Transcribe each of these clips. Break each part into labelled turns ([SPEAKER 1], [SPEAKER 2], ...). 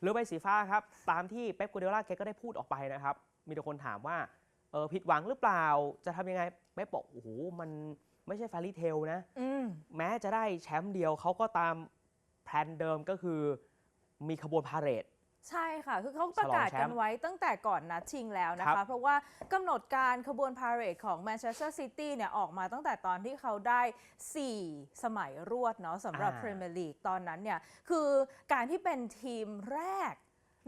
[SPEAKER 1] เรือใบสีฟ้าครับ ตามที่เป๊ปกัวเดโอลาแกก็ได้พูดออกไปนะครับ มีแต่คนถามว่าเออผิดหวังหรือเปล่าจะทำยังไงเป๊ปบอกโอ้โหมันไม่ใช่ฟารีเทลนะ
[SPEAKER 2] อืม
[SPEAKER 1] แม้จะได้แชมป์เดียวเขาก็ตามแผนเดิมก็คือมีขบวนพาเหรด
[SPEAKER 2] ใช่ค่ะ คือเขาประกาศ
[SPEAKER 1] ฉลองแช
[SPEAKER 2] กั
[SPEAKER 1] ม
[SPEAKER 2] น
[SPEAKER 1] ป์
[SPEAKER 2] ไว้ตั้งแต่ก่อนนัดชิงแล้วนะ
[SPEAKER 1] ครั
[SPEAKER 2] คะ
[SPEAKER 1] บ
[SPEAKER 2] เพราะว่ากำหนดการขบวนพาเหรดของแมนเชสเตอร์ซิตี้เนี่ยออกมาตั้งแต่ตอนที่เขาได้ 4 สมัยรวดเนาะสำหรับ
[SPEAKER 1] อ่า
[SPEAKER 2] พรีเมียร์ลีกตอนนั้นเนี่ยคือการที่เป็นทีมแรก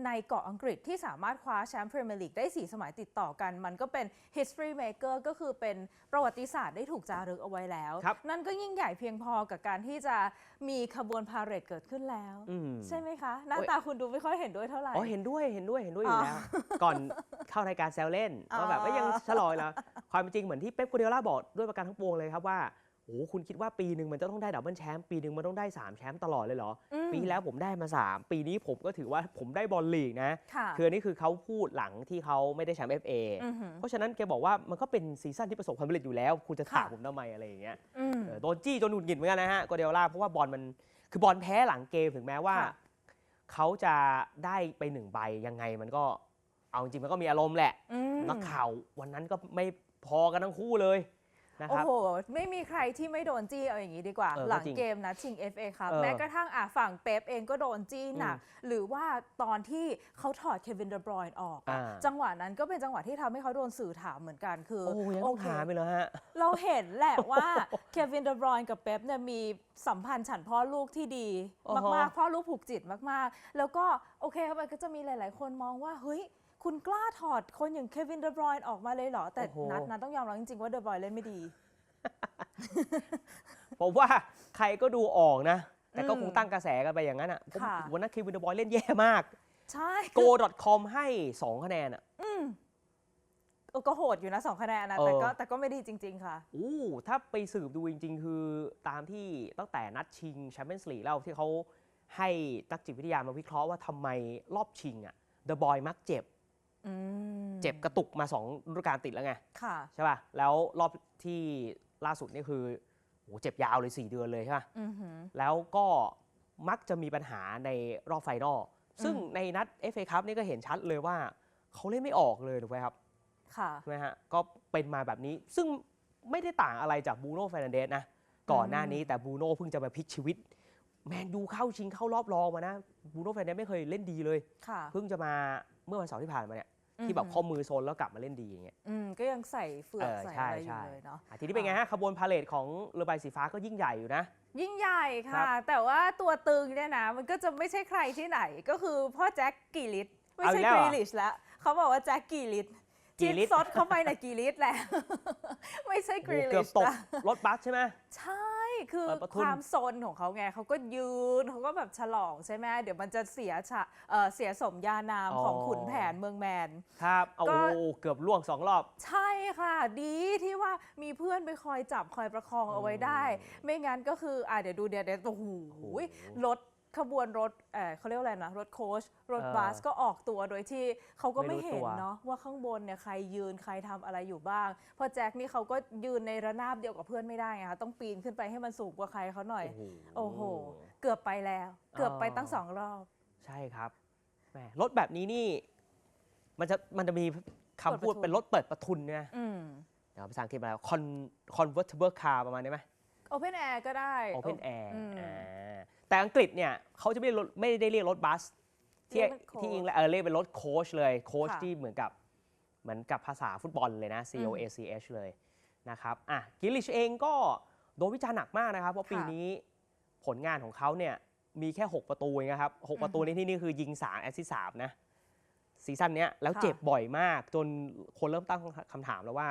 [SPEAKER 2] ในเกาะอังกฤษที่สามารถคว้าแชมป์พรีเมียร์ลีกได้ 4 สมัยติดต่อกัน มันก็เป็น history maker ก็คือเป็นประวัติศาสตร์ได้ถูกจารึกเอาไว้แล้ว
[SPEAKER 1] ครับ
[SPEAKER 2] นั่นก็ยิ่งใหญ่เพียงพอกับการที่จะมีขบวนพาเหรดเกิดขึ้นแล้ว
[SPEAKER 1] อืม
[SPEAKER 2] ใช่ไหมคะ หน้า
[SPEAKER 1] โอ้ย
[SPEAKER 2] ตาคุณดูไม่ค่อยเห็นด้วยเท่าไหร่
[SPEAKER 1] อ๋อเห็นด้วยเห็นด้วยเห็นด้วยอยู่
[SPEAKER 2] อ๋อ
[SPEAKER 1] แล้ว ก่อนเข้ารายการแซวเล่น
[SPEAKER 2] อ๋อ
[SPEAKER 1] ว่าแบบว่ายังฉลอยแล้วความเป็นจริงเหมือนที่เป๊ปกัวเดโอลาบอกด้วยประการทั้งปวงเลยครับว่า โอ้โหคุณคิดว่าปีหนึ่งมันจะต้องได้ดับเบิลแชมป์ปีหนึ่งมันต้องได้ 3 แชมป์ตลอดเลยเหรอ
[SPEAKER 2] อืม
[SPEAKER 1] ปีที่แล้วผมได้มา 3 ปีนี้ผมก็ถือว่าผมได้บอลลีกนะ
[SPEAKER 2] ค่ะ
[SPEAKER 1] คืออันนี้คือเขาพูดหลังที่เขาไม่ได้แชมป์ FA
[SPEAKER 2] อือหือ
[SPEAKER 1] เพราะฉะนั้นแกบอกว่ามันก็เป็นซีซั่นที่ประสบความสำเร็จอยู่แล้ว คุณจะถาม
[SPEAKER 2] ค่ะ
[SPEAKER 1] ผมทำไมอะไรอย่างเงี้ย
[SPEAKER 2] อืม
[SPEAKER 1] เออโดนจี้จนหงุดหงิดเหมือนกันนะฮะกัวเดโอลาเพราะว่าบอลมันคือบอลแพ้หลังเกมถึงแม้ว่า
[SPEAKER 2] ค่ะ
[SPEAKER 1] เขาจะได้ไปหนึ่งใบยังไงมันก็เอาจริงๆมันก็มีอารมณ์แหละ
[SPEAKER 2] อืม
[SPEAKER 1] นักข่าววันนั้นก็ไม่พอกันทั้งคู่เลย นะค
[SPEAKER 2] โอ้
[SPEAKER 1] รับ
[SPEAKER 2] โห ไม่มีใครที่ไม่โดนจี้เอาอย่างนี้ดีกว่า
[SPEAKER 1] เออ
[SPEAKER 2] หลัง
[SPEAKER 1] ก็จริง
[SPEAKER 2] เกมนะชิง FA ครับ
[SPEAKER 1] เออ
[SPEAKER 2] แม้กระทั่งอะฝั่งเป๊ปเองก็โดนจี้หนัก
[SPEAKER 1] อืม
[SPEAKER 2] หรือว่าตอนที่เขาถอดเควินเดบรอยน์ออกอะ
[SPEAKER 1] อ่า
[SPEAKER 2] จังหวะนั้นก็เป็นจังหวะที่ทำให้เขาโดนสื่อถามเหมือนกันคือ
[SPEAKER 1] โอ้ยัง
[SPEAKER 2] โอ
[SPEAKER 1] ต้อง
[SPEAKER 2] เค
[SPEAKER 1] หาไปเลยฮะ
[SPEAKER 2] เราเห็นแหละว่า เควินเดบรอยน์กับเป๊ปเนี่ยมีสัมพันธ์ฉันพ่อลูกที่ดี
[SPEAKER 1] โอ้โห
[SPEAKER 2] มากๆพ่อลูกผูกจิตมากๆ แล้วก็โอเคมันก็จะมีหลาย ๆ คนมองว่าเฮ้ย คุณกล้าถอดคนอย่างเควินเดบรอยน์ออกมาเลยเหรอ แต่นัดนั้นต้องยอมรับจริง ๆ ว่าเดบรอยน์เล่นไม่ดี
[SPEAKER 1] ผมว่าใครก็ดูออกนะ แต่ก็
[SPEAKER 2] อืม
[SPEAKER 1] คงตั้งกระแสกันไปอย่างนั้นอะผม
[SPEAKER 2] ค่ะ
[SPEAKER 1] วันนั้นเควินเดบอยเล่นแย่มาก
[SPEAKER 2] ใช่
[SPEAKER 1] go.com ให้ 2 คะแนนอะ
[SPEAKER 2] เออก็โหดอยู่นะสองคะแนนนะ
[SPEAKER 1] เออ
[SPEAKER 2] แต่ก็แต่ก็ไม่ดีจริง ๆ ค่ะ
[SPEAKER 1] อู้ถ้าไปสืบดูจริง ๆ คือตามที่ตั้งแต่นัดชิงแชมเปี้ยนส์ลีกแล้วที่เขาให้นักจิตวิทยามาวิเคราะห์ว่าทำไมรอบชิงอะเดอะบอยมักเจ็บ
[SPEAKER 2] อืม
[SPEAKER 1] เจ็บกระตุกมา2ฤดูกาลติดแล้วไง
[SPEAKER 2] ค่ะ
[SPEAKER 1] ใช่ป่ะแล้วรอบที่ล่าสุดนี่คือโหเจ็บยาวเลย 4 เดือนเลยใช่ป่ะ
[SPEAKER 2] อือหือ
[SPEAKER 1] แล้วก็มักจะมีปัญหาในรอบไฟนอลซึ่ง
[SPEAKER 2] อืม
[SPEAKER 1] ในนัด FA คัพนี่ก็เห็นชัดเลยว่า เขาเล่นไม่ออกเลยถูกไหมครับ
[SPEAKER 2] ค่ะ
[SPEAKER 1] ใช่ไหมฮะก็เป็นมาแบบนี้ซึ่งไม่ได้ต่างอะไรจากบูโน่เฟรนันเดสนะก่อนหน้านี้แต่บูโน่เพิ่งจะมาพลิกชีวิต แมนยูเข้าชิงเข้ารอบรองมานะบูโน่เฟรนันเดสไม่เคยเล่นดีเลย
[SPEAKER 2] ค่ะ
[SPEAKER 1] เพิ่งจะมาเมื่อวันเสาร์ที่ผ่านมาเนี่ย ที่แบบข้อมือโซนแล้วกลับมาเล่นดีอย่างเงี้ย
[SPEAKER 2] อืมก็ยังใส่เฟือก
[SPEAKER 1] เออ
[SPEAKER 2] ใส่
[SPEAKER 1] ใช่
[SPEAKER 2] อะไรอยู่
[SPEAKER 1] ใช่
[SPEAKER 2] เลยเนาะ
[SPEAKER 1] อะทีนี้เป็นไงฮะขบวนพาเลทของเรือใบสีฟ้าก็ยิ่งใหญ่อยู่นะ
[SPEAKER 2] ยิ่งใหญ่
[SPEAKER 1] ครั
[SPEAKER 2] ค่ะ
[SPEAKER 1] บ
[SPEAKER 2] แต่ว่าตัวตึงเนี่ยนะมันก็จะไม่ใช่ใครที่ไหนก็คือพ่อแจ็คกีลิตไม่
[SPEAKER 1] เอา
[SPEAKER 2] ใช่
[SPEAKER 1] อีกแล้ว
[SPEAKER 2] ก
[SPEAKER 1] เหร
[SPEAKER 2] รี
[SPEAKER 1] อ
[SPEAKER 2] ลิชแล้วเขาบอกว่าแจ็คกีลิต
[SPEAKER 1] กี
[SPEAKER 2] ที่
[SPEAKER 1] ลิช
[SPEAKER 2] ซดเข้าไปในะกีลิตแหละไม่ใช่ก
[SPEAKER 1] โอ้
[SPEAKER 2] รี
[SPEAKER 1] โห
[SPEAKER 2] ลิ
[SPEAKER 1] เกือบ
[SPEAKER 2] ช
[SPEAKER 1] ตก
[SPEAKER 2] นะ
[SPEAKER 1] รถบัสใช่ไหม
[SPEAKER 2] ใช่ คือ
[SPEAKER 1] เปิดประทุ
[SPEAKER 2] คนวามโซนของเขาไงเขาก็ยืนเขาก็แบบฉลองใช่ไหมเดี๋ยวมันจะเสียฉะเอ่อเสียสมญานามของขุนแผนเมืองแมน
[SPEAKER 1] ครับเอา
[SPEAKER 2] ก็
[SPEAKER 1] โอ้โหเกือบล่วงสองรอบ
[SPEAKER 2] ใช่ค่ะ ดีที่ว่ามีเพื่อนไปคอยจับคอยประคองเอาไว้ได้ ไม่งั้นก็คืออะเดี๋ยวดูเดี๋ยวเดี๋ยวโอ้โห
[SPEAKER 1] โอ้โห
[SPEAKER 2] รถ ขบวนรถเออเขาเรียกว่าอะไรนะ รถโค้ชรถ
[SPEAKER 1] เออ
[SPEAKER 2] บัสก็ออกตัวโดยที่เขาก็
[SPEAKER 1] ไม่
[SPEAKER 2] ไม่
[SPEAKER 1] รู้
[SPEAKER 2] เห็น
[SPEAKER 1] ตัว
[SPEAKER 2] เนาะว่าข้างบนเนี่ยใครยืนใครทำอะไรอยู่บ้างเพอแจ็คนี่เขาก็ยืนในระนาบเดียวกับเพื่อนไม่ได้ไงคะต้องปีนขึ้นไปให้มันสูงกว่าใครเขาหน่อย โอ้โห เกือบไปแล้ว เกือบไปตั้งสองรอบ
[SPEAKER 1] ใช่ครับแหมรถแบบนี้นี่ มันจะมันจะมีคำพูด
[SPEAKER 2] เปิดประทุน
[SPEAKER 1] เป็นรถเปิดประทุนเนี่ย
[SPEAKER 2] อืม
[SPEAKER 1] เดี๋ยวภาษาอังกฤษมาแล้ว con convertible car ประมาณนี้ไหม
[SPEAKER 2] โอเพนแอร์ก็ได้
[SPEAKER 1] open air
[SPEAKER 2] อืม
[SPEAKER 1] อ่า แต่อังกฤษเนี่ยเขาจะไม่ได้รถไม่ได้เรียกรถบัสที่
[SPEAKER 2] เรียกเป็นโค้ช
[SPEAKER 1] ที่อังกฤษเออเรียกเป็นรถโค้ชเลยโค้ช
[SPEAKER 2] ค่ะ
[SPEAKER 1] ที่เหมือนกับเหมือนกับภาษาฟุตบอลเลยนะ C O A C H เลยนะครับอะกิลลิชเองก็โดนวิจารณ์หนักมากนะครับ เพราะปี
[SPEAKER 2] ค่ะ
[SPEAKER 1] นี้ผลงานของเขาเนี่ยมีแค่ 6 ประตูเองนะครับ6ประตูในที่นี่คือยิง3แอสซิสต์สามนะซีซั่นเนี้ยแล้ว
[SPEAKER 2] ค่ะ
[SPEAKER 1] เจ็บบ่อยมาก จนคนเริ่มตั้งคำถามแล้วว่า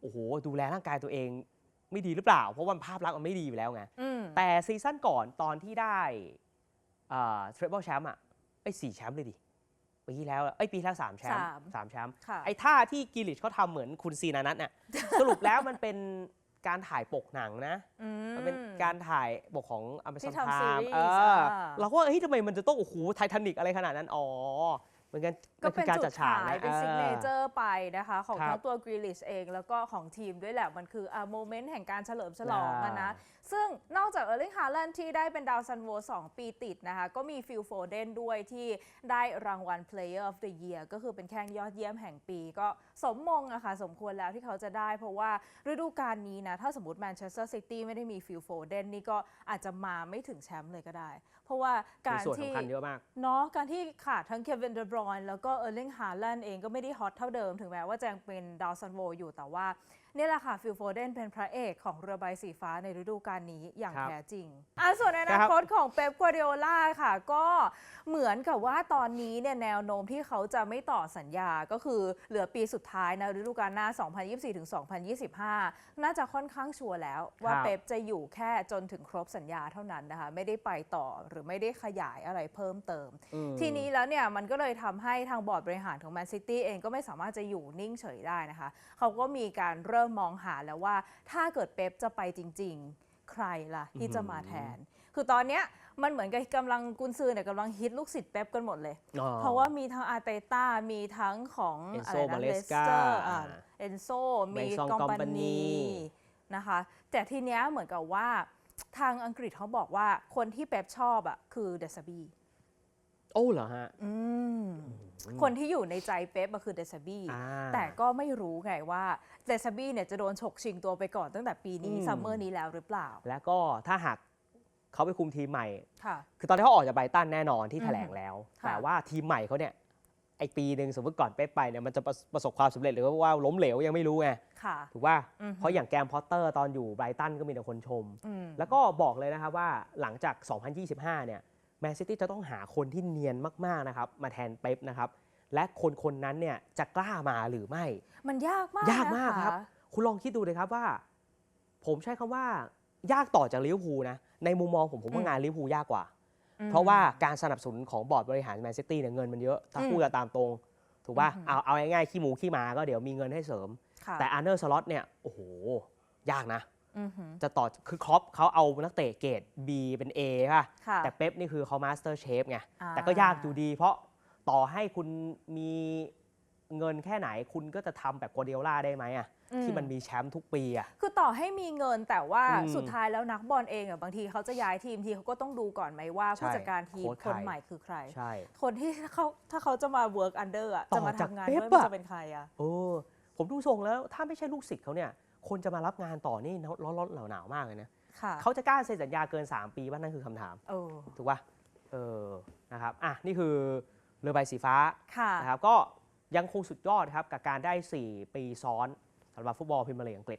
[SPEAKER 1] โอ้โห ดูแลร่างกายตัวเอง ไม่ดีหรือเปล่า เพราะว่าภาพลักษณ์มันไม่ดีอยู่แล้วไง
[SPEAKER 2] อืม
[SPEAKER 1] แต่ซีซั่นก่อนตอนที่ได้เทร p เบิลแชมป์อะไอ้สี่แชมป์เลยดิ ปีที่แล้วอะไอ้ยปีที่แล้วสามแชมป์
[SPEAKER 2] สาม
[SPEAKER 1] สามแชมป์
[SPEAKER 2] ค่ะ
[SPEAKER 1] ไอ้ท่าที่กิลิชเขาทำเหมือนคุณซีนานัทเนี่ย สรุปแล้วมันเป็นการถ่ายปกหนังนะ
[SPEAKER 2] อื
[SPEAKER 1] มันเป็นการถ่ายปกของอเมซ
[SPEAKER 2] ที่
[SPEAKER 1] อน
[SPEAKER 2] ทำ
[SPEAKER 1] ไท
[SPEAKER 2] ซีรี
[SPEAKER 1] ม์
[SPEAKER 2] ส์
[SPEAKER 1] เออ
[SPEAKER 2] อ่า
[SPEAKER 1] เราก็ว่าเฮ้ยทำไมมันจะต้องโอ้โหไททานิกอะไรขนาดนั้น อ๋อเห มือนกัน
[SPEAKER 2] ก็
[SPEAKER 1] มันคื
[SPEAKER 2] เป็น
[SPEAKER 1] อการ
[SPEAKER 2] จุ
[SPEAKER 1] จั
[SPEAKER 2] ด
[SPEAKER 1] ดฉาก
[SPEAKER 2] ขาย
[SPEAKER 1] นะ
[SPEAKER 2] เป็น
[SPEAKER 1] ออ
[SPEAKER 2] ซิกเนเจอร์ไปนะคะ ของ
[SPEAKER 1] ครับ
[SPEAKER 2] ทั้งตัวกรีลิชเองแล้วก็ของทีมด้วยแหละ มันคืออ่าโมเมนต์แห่งการเฉลิมฉลองอะนะ ซึ่งนอกจากเออร์ลิงฮา l ลนที่ได้เป็นดาวซันโว2 ปีติดนะคะ ก็มีฟิลโฟเดนด้วยที่ได้รางวัล Player of the Year ก็คือเป็นแข้งยอดเยี่ยมแห่งปี ก็สมมงอะค่ะ สมควรแล้วที่เขาจะได้ เพราะว่าฤดูกาลนี้นะ ถ้าสมมติแมนเชสเตอร์ซิตี้ไม่ได้มีฟิลโฟเดนนี่ก็อาจจะมาไม่ถึงแชมป์เลยก็ได้ เพราะว่า
[SPEAKER 1] มี
[SPEAKER 2] การ
[SPEAKER 1] ส่วน
[SPEAKER 2] ที่
[SPEAKER 1] สำคัญเยอะมาก
[SPEAKER 2] เนาะการที่ขาดทั้งเควินเดบรอยน์แล้วก็เออร์ลิงฮาแลนเองก็ไม่ได้ฮอตเท่าเดิม ถึงแม้ว่าจะยังเป็นดาวซันโวอยู่แต่ว่านี่แหละค่ะฟิลโฟเดนเป็นพระเอกของเรือใบสีฟ้าในฤดูกาลนี้อย่าง
[SPEAKER 1] ครับ
[SPEAKER 2] แท้จริงอะส่วนในอนาคตของเป๊ปกัวเดโอล่าค่ะ ก็เหมือนกับว่าตอนนี้เนี่ยแนวโน้มที่เขาจะไม่ต่อสัญญาก็คือเหลือปีสุดท้ายนะฤดูกาลหน้า 2024ถึง2025 น่าจะค่อนข้างชัวร์แล้วว่า
[SPEAKER 1] ครับ
[SPEAKER 2] เป๊ปจะอยู่แค่จนถึงครบสัญญาเท่านั้นนะคะ ไม่ได้ไปต่อหรือไม่ได้ขยายอะไรเพิ่มเติม
[SPEAKER 1] อืม
[SPEAKER 2] ทีนี้แล้วเนี่ยมันก็เลยทำให้ทางบอร์ดบริหารของแมนซิตี้เองก็ไม่สามารถจะอยู่นิ่งเฉยได้นะคะ เขาก็มีการเริ่มมองหาแล้วว่า ถ้าเกิดเป๊ปจะไปจริง ๆ ใครล่ะที่จะมาแทน คือตอนเนี้ยมันเหมือนกับกำลังกุนซือเนี่ยกำลังฮิตลูกศิษย์เป๊ปกันหมดเลย
[SPEAKER 1] อ๋อ
[SPEAKER 2] เพราะว่ามีทั้งอาร์เตต้ามีทั้งของ
[SPEAKER 1] Enzo
[SPEAKER 2] อะไรนะ
[SPEAKER 1] Maresca
[SPEAKER 2] เลสเตอร์เอนโซมี
[SPEAKER 1] Mason
[SPEAKER 2] กอมปา
[SPEAKER 1] Company
[SPEAKER 2] นีนะคะ แต่ทีเนี้ยเหมือนกับว่าทางอังกฤษเขาบอกว่าคนที่เป๊ปชอบอะคือเดซาบี
[SPEAKER 1] โอ้เหรอฮะ
[SPEAKER 2] อืมคนที่อยู่ในใจเป๊ปอะคือเดซาบี
[SPEAKER 1] อ่า
[SPEAKER 2] แต่ก็ไม่รู้ไงว่าเดซาบีเนี่ยจะโดนฉกชิงตัวไปก่อนตั้งแต่ปีนี้
[SPEAKER 1] อืม
[SPEAKER 2] ซัมเมอร์นี้แล้วหรือเปล่า
[SPEAKER 1] แล้วก็ถ้าหากเขาไปคุมทีมใหม่
[SPEAKER 2] ค่ะ
[SPEAKER 1] คือตอนที่เขาออกจากไบรตันแน่นอนที่
[SPEAKER 2] อืม
[SPEAKER 1] แถลงแล้ว
[SPEAKER 2] ค่ะ
[SPEAKER 1] แต่ว่าทีมใหม่เขาเนี่ยไอปีหนึ่งสมมติก่อนเป๊ปไปเนี่ยมันจะประประสบความสำเร็จหรือว่าล้มเหลวยังไม่รู้ไง
[SPEAKER 2] ค่ะ
[SPEAKER 1] ถูกป่ะ
[SPEAKER 2] อือฮึ
[SPEAKER 1] เพราะอย่างแกรมพอตเตอร์ตอนอยู่ไบรตันก็มีแต่คนชม
[SPEAKER 2] อืม
[SPEAKER 1] แล้วก็บอกเลยนะครับว่าหลังจาก 2025 เนี่ย แมนซิตี้จะต้องหาคนที่เนียนมากๆนะครับมาแทนเป๊ปนะครับและคนคนนั้นเนี่ยจะกล้ามาหรือไม่
[SPEAKER 2] มันยากมาก
[SPEAKER 1] ยากมาก
[SPEAKER 2] นะะ
[SPEAKER 1] ครับ คุณลองคิดดูเลยครับว่า ผมใช้คำว่ายากต่อจากลิเวอร์พูลนะในมุมมองผมผมว่า
[SPEAKER 2] อืม
[SPEAKER 1] งานลิเวอร์พูลยากกว่า
[SPEAKER 2] อืม
[SPEAKER 1] เพราะว่าการสนับสนุนของบอร์ดบริหารแมนซิตี้เนี่ยเงินมันเยอะ ถ้า
[SPEAKER 2] อืม
[SPEAKER 1] พูดกันตามตรง ถูกป่ะ
[SPEAKER 2] อือหือ
[SPEAKER 1] เอาเอาง่ายๆขี้หมูขี้หมาก็เดี๋ยวมีเงินให้เสริม
[SPEAKER 2] ค่ะ
[SPEAKER 1] แต่อาร์เนอร์สล็อตเนี่ยโอ้โหยากนะ
[SPEAKER 2] อือหือ
[SPEAKER 1] จะต่อคือครอปเขาเอานักเตะเกรด B เป็น A ป่ะ
[SPEAKER 2] ค่ะ
[SPEAKER 1] แต่เป๊ปนี่คือเขามาสเตอร์เชฟไง
[SPEAKER 2] อ่า
[SPEAKER 1] แต่ก็ยากอยู่ดี เพราะต่อให้คุณมีเงินแค่ไหนคุณก็จะทำแบบกัวเดียล่าได้ไหมอะ
[SPEAKER 2] อื
[SPEAKER 1] ที่มันมีแชมป์ทุกปีอะ
[SPEAKER 2] คือต่อให้มีเงินแต่ว่า
[SPEAKER 1] อืม
[SPEAKER 2] สุดท้ายแล้วนักบอลเองอะบางทีเขาจะย้ายทีมทีเขาก็ต้องดูก่อนไหมว่า
[SPEAKER 1] ใช่
[SPEAKER 2] ผู้จัดการทีม
[SPEAKER 1] โค้ชใค
[SPEAKER 2] ค
[SPEAKER 1] ร
[SPEAKER 2] นใหม่คือใคร
[SPEAKER 1] ใช่
[SPEAKER 2] คนที่เขาถ้าเขาจะมา work under อะ
[SPEAKER 1] ต่อ
[SPEAKER 2] จะมา
[SPEAKER 1] จาก
[SPEAKER 2] ทำงาน
[SPEAKER 1] เป๊ป
[SPEAKER 2] ด้วยมัน
[SPEAKER 1] อะ
[SPEAKER 2] จะเป็นใครอะ
[SPEAKER 1] โอ้ผมดูทรงแล้วถ้าไม่ใช่ลูกศิษย์เขาเนี่ย คนจะมารับงานต่อนี่ร้อนๆหนาวๆมากเลยนะ
[SPEAKER 2] ค่ะ
[SPEAKER 1] เขาจะกล้าเซ็นสัญญาเกิน 3 ปีว่านั่นคือคำถาม
[SPEAKER 2] เออ
[SPEAKER 1] ถูกป่ะเออนะครับอะนี่คือเรือใบสีฟ้า
[SPEAKER 2] ค่ะ
[SPEAKER 1] นะครับก็ยังคงสุดยอดครับกับการได้ 4 ปีซ้อนสำหรับฟุตบอลพรีเมียร์ลีกอังกฤษ